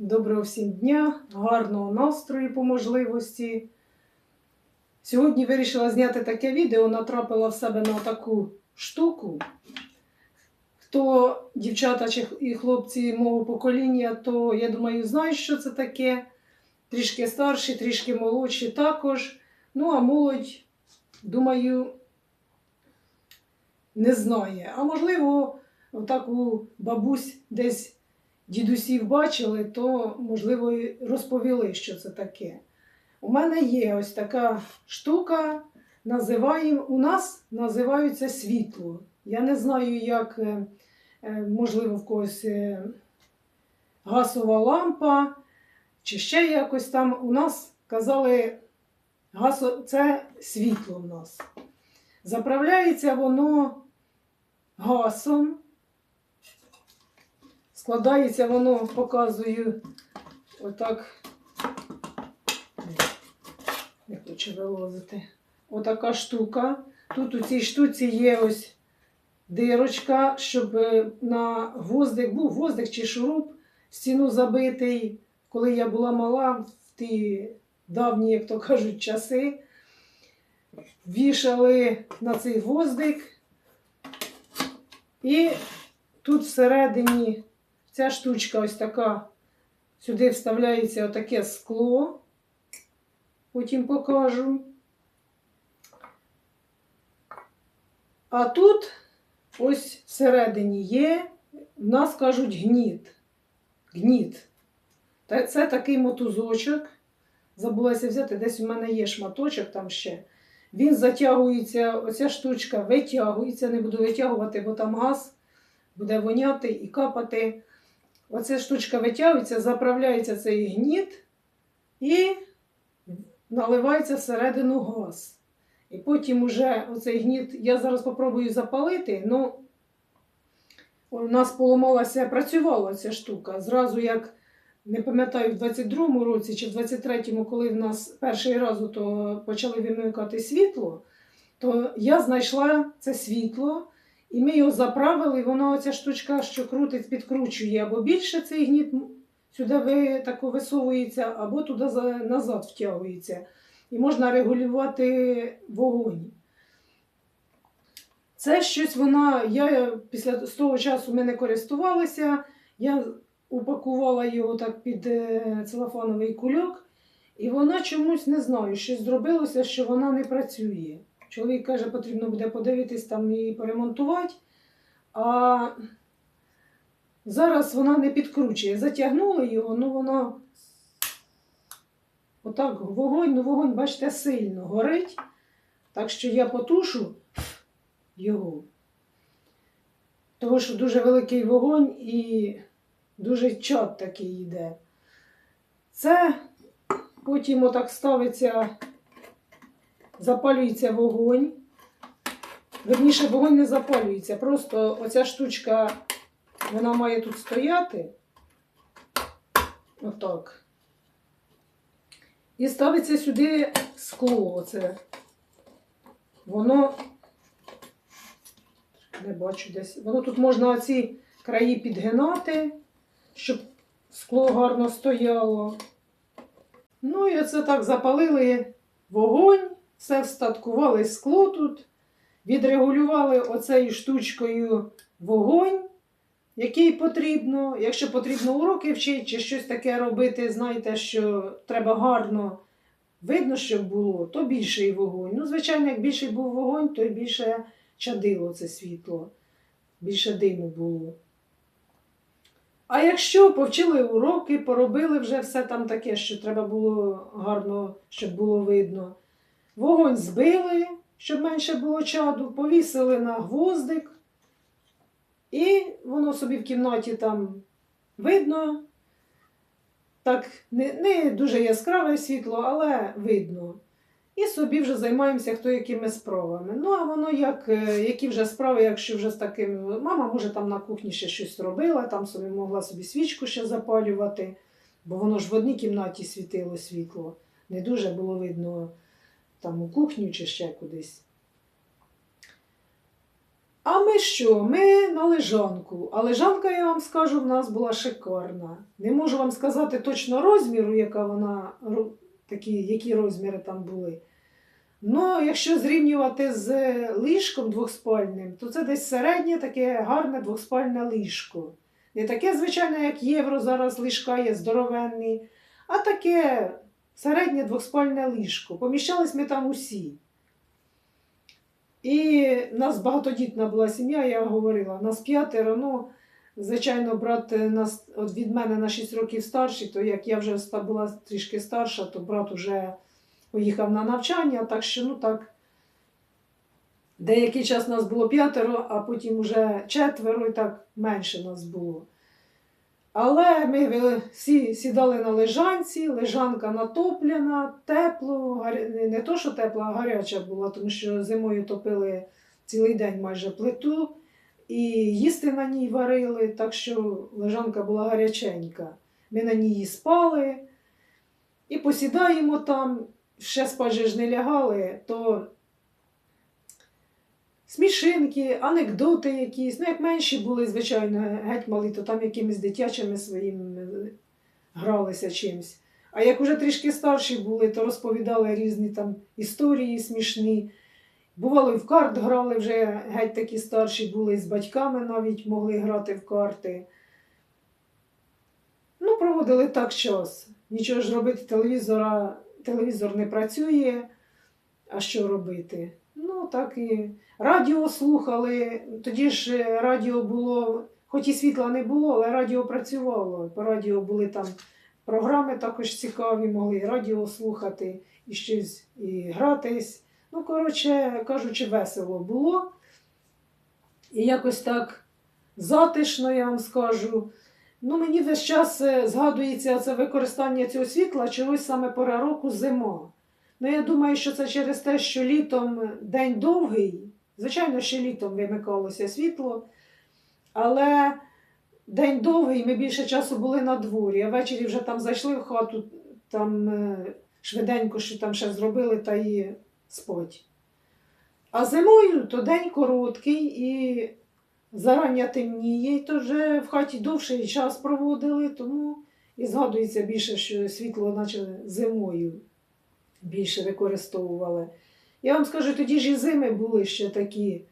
Доброго всім дня, гарного настрою по можливості. Сьогодні вирішила зняти таке відео, натрапила в себе на таку штуку. Хто дівчата і хлопці мого покоління, то я думаю, знають, що це таке. Трішки старші, трішки молодші також. Ну, а молодь, думаю, не знає. А можливо, отак у бабусь десь дідусів бачили, то, можливо, і розповіли, що це таке. У мене є ось така штука, називаємо, у нас називаються світло. Я не знаю, як, е, е, можливо, в когось е, газова лампа, чи ще якось там. У нас казали, гасо... це світло в нас. Заправляється воно гасом. Складається воно, показую, отак. Не хочу вилазити. Отака штука. Тут у цій штуці є ось дирочка, щоб е, на гвоздик, був гвоздик чи шуруп, стіну забитий. Коли я була мала, в ті давні, як то кажуть, часи, вішали на цей гвоздик. І тут всередині ця штучка ось така, сюди вставляється отаке скло. Потім покажу. А тут ось всередині є, в нас кажуть гніт. Гніт. Це такий мотузочок. Забулася взяти, десь у мене є шматочок там ще. Він затягується, оця штучка витягується, не буду витягувати, бо там газ буде воняти і капати. Оця штучка витягується, заправляється цей гніт і наливається всередину газ. І потім уже оцей гніт, я зараз спробую запалити, ну у нас поламалася, працювала ця штука. Зразу як не пам'ятаю, в 22-му році чи в 23-му, коли в нас перший раз то почали вимикати світло, то я знайшла це світло. І ми його заправили, і воно оця штучка, що крутить, підкручує, або більше цей гніт сюди ви, тако висовується, або туди назад втягується. І можна регулювати вогонь. Це щось вона, я після з того часу ми не користувалися, я упакувала його так під е, целофановий кульок, і вона чомусь не знаю, щось зробилося, що вона не працює. Чоловік каже, потрібно буде подивитись там і поремонтувати. А зараз вона не підкручує. Затягнули його, ну воно отак вогонь, ну вогонь, бачите, сильно горить. Так що я потушу його. Тому що дуже великий вогонь і дуже чад такий йде. Це потім отак ставиться запалюється вогонь. Верніше, вогонь не запалюється. Просто оця штучка, вона має тут стояти. Отак. І ставиться сюди скло. Оце. Воно. Не бачу десь. Воно тут можна оці краї підгинати, щоб скло гарно стояло. Ну і оце так запалили вогонь все встаткували скло тут, відрегулювали оцею штучкою вогонь, який потрібно. Якщо потрібно уроки вчити чи щось таке робити, знаєте, що треба гарно видно, щоб було, то більший вогонь. Ну, звичайно, як більший був вогонь, то й більше чадило це світло, більше диму було. А якщо повчили уроки, поробили вже все там таке, що треба було гарно, щоб було видно. Вогонь збили, щоб менше було чаду, повісили на гвоздик, і воно собі в кімнаті там видно. Так, не, не дуже яскраве світло, але видно. І собі вже займаємося хто якими справами. Ну, а воно як, е, які вже справи, якщо вже з таким. Мама, може, там на кухні ще щось робила, там собі могла собі свічку ще запалювати, бо воно ж в одній кімнаті світило світло. Не дуже було видно там у кухню чи ще кудись. А ми що? Ми на лежанку. А лежанка, я вам скажу, в нас була шикарна. Не можу вам сказати точно розміру, яка вона, такі, які розміри там були. Ну, якщо зрівнювати з ліжком двохспальним, то це десь середнє таке гарне двохспальне ліжко. Не таке, звичайно, як євро зараз ліжка є здоровенні, а таке середнє двохспальне ліжко. Поміщались ми там усі. І в нас багатодітна була сім'я, я говорила, нас п'ятеро. Ну, звичайно, брат е, нас от від мене на 6 років старший, то як я вже була трішки старша, то брат уже поїхав на навчання, так що ну так. Деякий час нас було п'ятеро, а потім вже четверо, і так менше нас було. Але ми е, всі сідали на лежанці, лежанка натоплена, тепло, не- то, що тепла, а гаряча була, тому що зимою топили цілий день майже плиту, і їсти на ній варили, так що лежанка була гаряченька. Ми на ній спали і посідаємо там, ще спать ж не лягали, то смішинки, анекдоти якісь. Ну, як менші були, звичайно, геть малі, то там якимись дитячими своїми е, гралися чимсь. А як уже трішки старші були, то розповідали різні там історії смішні. Бувало, і в карт грали вже геть такі старші були, з батьками навіть могли грати в карти. Ну, проводили так час. Нічого ж робити телевізора, телевізор не працює. А що робити? Так і радіо слухали. Тоді ж е, радіо було, хоч і світла не було, але радіо працювало. По радіо були там програми також цікаві, могли радіо слухати, і щось і гратись. Ну, коротше кажучи, весело було. І якось так затишно, я вам скажу. Ну, мені весь час е, згадується це використання цього світла чогось саме пора року зима. Ну, я думаю, що це через те, що літом день довгий. Звичайно, ще літом вимикалося світло, але день довгий, ми більше часу були на дворі, а ввечері вже там зайшли в хату, там е, швиденько що там ще зробили та і спать. А зимою то день короткий і зарання темніє, і то вже в хаті довший час проводили, тому і згадується більше, що світло, наче зимою більше використовували. Я вам скажу, тоді ж і зими були ще такі,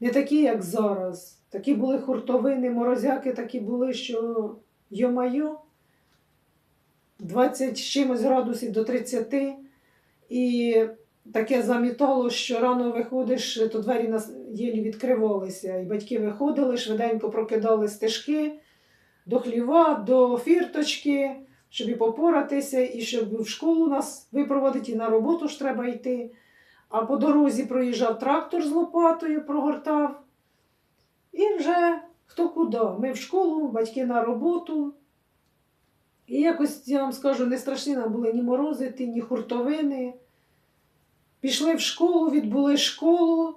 не такі, як зараз. Такі були хуртовини, морозяки такі були, що йо-майо, 20 з чимось градусів до 30. І таке замітало, що рано виходиш, то двері нас єлі відкривалися. І батьки виходили, швиденько прокидали стежки до хліва, до фірточки, щоб і попоратися, і щоб в школу нас випроводити, і на роботу ж треба йти. А по дорозі проїжджав трактор з лопатою, прогортав. І вже хто куди. Ми в школу, батьки на роботу. І якось, я вам скажу, не страшні нам були ні морозити, ні хуртовини. Пішли в школу, відбули школу.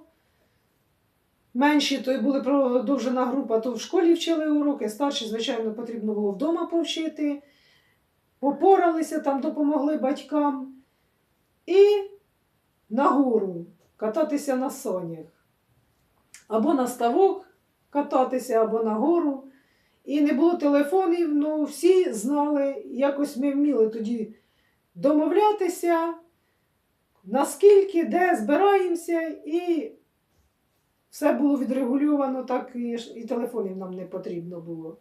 Менші то й були продовжена група, то в школі вчили уроки, старші, звичайно, потрібно було вдома повчити. Попоралися там, допомогли батькам. І нагору кататися на санях. Або на ставок кататися, або на гору. І не було телефонів, ну всі знали, якось ми вміли тоді домовлятися, наскільки, де збираємося, і все було відрегульовано, так і телефонів нам не потрібно було.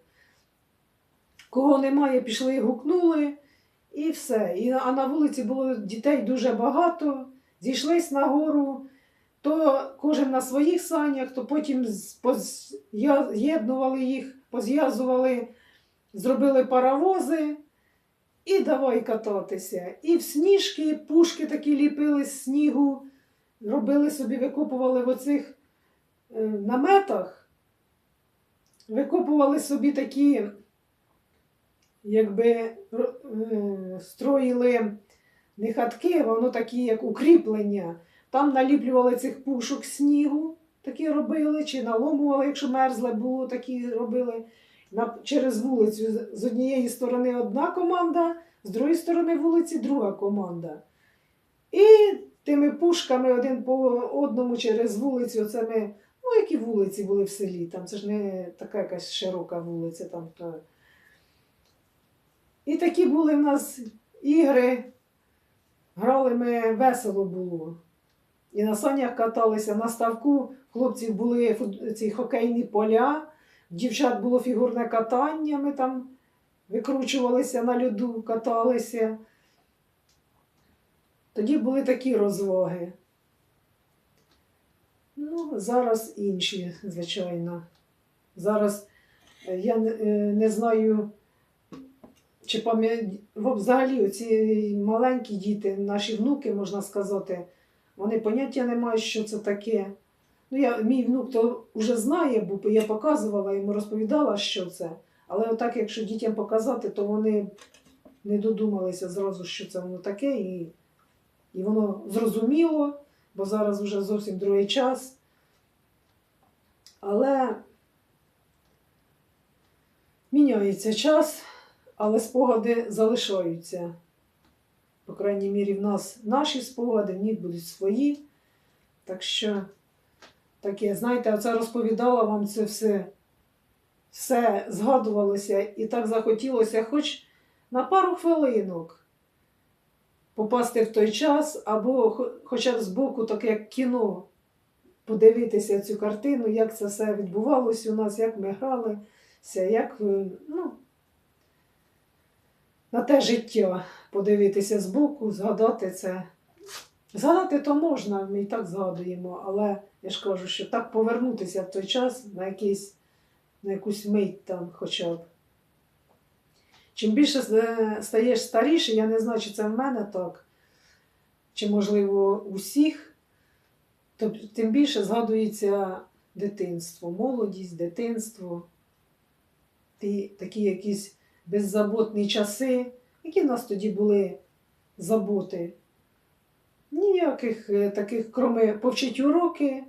Кого немає, пішли і гукнули, і все. І, а на вулиці було дітей дуже багато, зійшлись на гору, то кожен на своїх санях, то потім з'єднували їх, позв'язували, зробили паровози. І давай кататися. І в сніжки, пушки такі ліпили з снігу, робили собі, викопували в оцих е, наметах, викопували собі такі, якби строїли не хатки, воно такі, як укріплення. Там наліплювали цих пушок снігу, такі робили, чи наломували, якщо мерзле було, такі робили. Через вулицю з- однієї сторони одна команда, з другої сторони вулиці друга команда. І тими пушками один по одному через вулицю це Ну, які вулиці були в селі, там це ж не така якась широка вулиця. Там, то... І такі були в нас ігри. Грали ми весело було. І на санях каталися, на ставку хлопців були ці хокейні поля, дівчат було фігурне катання, ми там викручувалися на льоду, каталися. Тоді були такі розваги. Ну, зараз інші, звичайно. Зараз е, я е, не знаю, чи пам'ятаю, взагалі оці маленькі діти, наші внуки, можна сказати, вони поняття не мають, що це таке. Ну, я, мій внук то вже знає, бо я показувала йому, розповідала, що це. Але отак, якщо дітям показати, то вони не додумалися зразу, що це воно таке, і, і воно зрозуміло, бо зараз вже зовсім другий час. Але міняється час, але спогади залишаються. По крайній мірі, в нас наші спогади, в них будуть свої. Так що таке, знаєте, оце розповідала вам це все, все згадувалося і так захотілося, хоч на пару хвилинок попасти в той час, або хоча б збоку, таке як кіно, подивитися цю картину, як це все відбувалося у нас, як ми гралися, як ну, на те життя подивитися збоку, згадати це. Згадати то можна, ми і так згадуємо, але я ж кажу, що так повернутися в той час на, якийсь, на якусь мить там хоча б. Чим більше е, стаєш старіше, я не знаю, чи це в мене так, чи можливо у всіх, то тим більше згадується дитинство, молодість, дитинство, ті такі якісь беззаботні часи, які в нас тоді були заботи. Ніяких е, таких, кроме повчити уроки,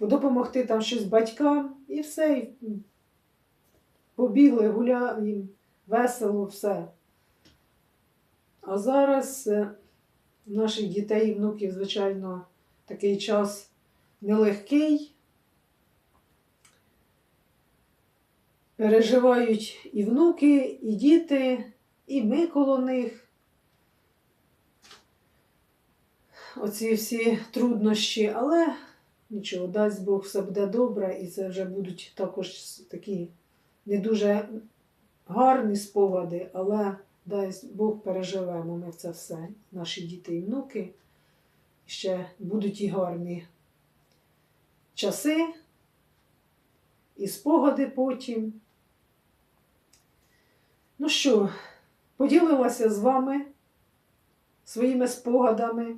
допомогти там щось батькам і все. І побігли, гуляли, весело, все. А зараз е, наших дітей і внуків, звичайно, такий час нелегкий. Переживають і внуки, і діти, і ми коло них. Оці всі труднощі, але нічого, дасть Бог, все буде добре, і це вже будуть також такі не дуже гарні спогади, але дасть Бог переживемо ми це все, наші діти і внуки. Ще будуть і гарні часи, і спогади потім. Ну що, поділилася з вами своїми спогадами.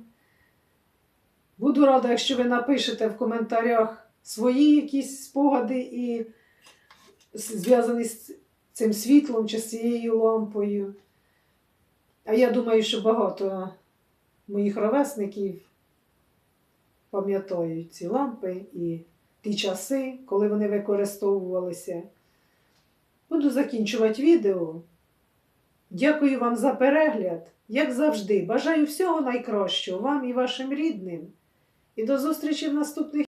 Буду рада, якщо ви напишете в коментарях свої якісь спогади і зв'язані з цим світлом чи з цією лампою. А я думаю, що багато моїх ровесників пам'ятають ці лампи і ті часи, коли вони використовувалися. Буду закінчувати відео. Дякую вам за перегляд. Як завжди, бажаю всього найкращого вам і вашим рідним. І до зустрічі в наступних